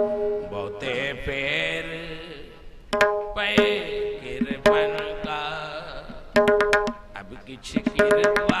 ਬਹੁਤੇ ਫੇਰ ਪਏ ਕਿਰਪਨ ਕਾ। ਅਬ ਕਿਛ ਕਿਰਪਾ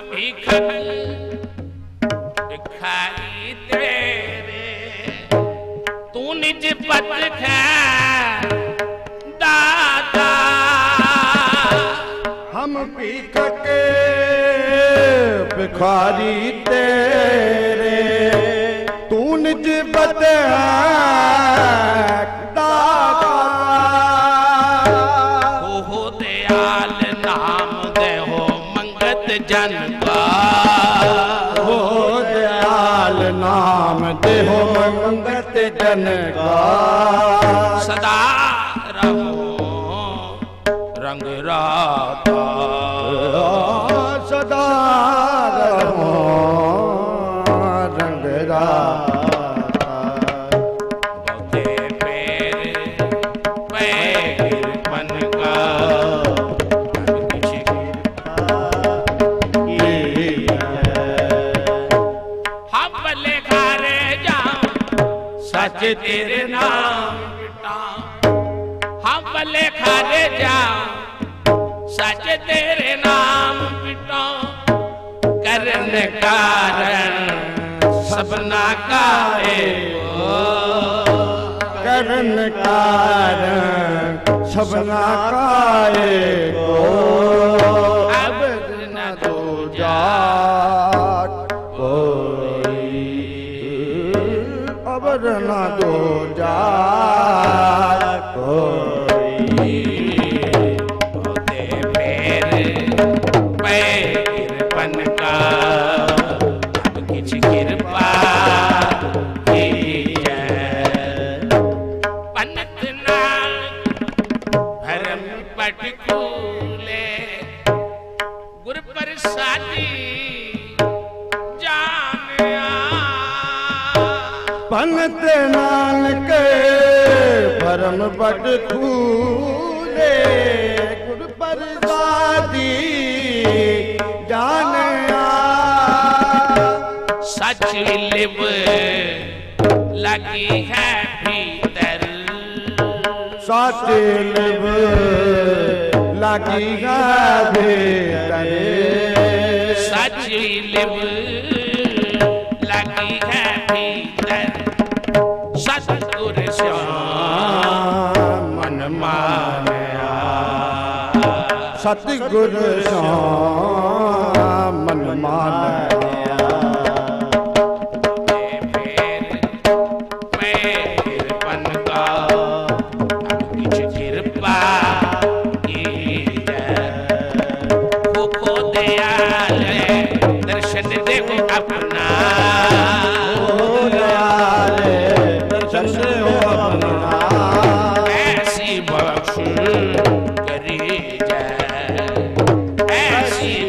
ਭਾਬੀ ਤੇਰੇ। ਤੂੰ ਨਿਜ ਪਤ ਖੈ ਦਾਤਾ। ਹਮ ਭੀਖ ਕੇ ਭਿਖਾਰੀ ਤੇਰੇ। ਤੂੰ ਨਿਜ ਪਤ ਹੈ ਦਿਆਲ ਨਾ ਮੰਗਤ ਜਨ ਕਾ ਹੋ ਦਿਆਲ ਨਾਮ ਦੇਹੋ ਮੰਗਤ ਜਨ ਕਾ ਸਦਾ ਰਹੋ ਰੰਗ ਰਾਤਾ। ਭਲੇ ਘਾਰੇ ਜਾਉ ਸੱਚ ਤੇਰੇ ਨਾਮ ਮਿਟਾ ਹਮ ਭਲੇ ਘਾਰੇ ਜਾਉ ਸੱਚ ਤੇਰੇ ਨਾਮ ਮਿਟਾ ਕਰਨ ਕਾਰਨ ਸਭਨਾ ਕਾ ਏਕੋ ਕਰਨ ਕਾਰਨ ਸਭਨਾ ਕਾਏ ਕੋ ਅਬ ਨ ਦੂਜਾ ਜਾਤ ਅਬਰ ਨਾ ਦੋ ਜਾਤ ਕੋਈ ਹੋਤੇ ਫੇਰ ਪੈ ਕਿਰਪਨ ਕਾ ਅਬ ਕਿਛ ਕਿਰਪਾ ਕੀਜੈ ਪੰਨਤ ਨਾਲ ਭਰਮ ਪਟ ਪੰਤ ਨਾਨਕ ਪਰਮ ਬਟ ਖੂਲੇ ਗੁਰ ਪ੍ਰਸਾਦੀ ਜਾਣਿਆ। ਸੱਚ ਲਿਵ ਲਗੀ ਹੈ ਭੀਤਰ। ਸਾਚੇ ਲਿਵ ਲਾਗੀ ਗਾਵੇ ਤਰੇ ਸੱਚ ਲਿਵ ਹੋ ਆਪਣਾ ਐਸੀ ਬਖਸ਼ ਕਰੀ ਜੈ ਐਸੀ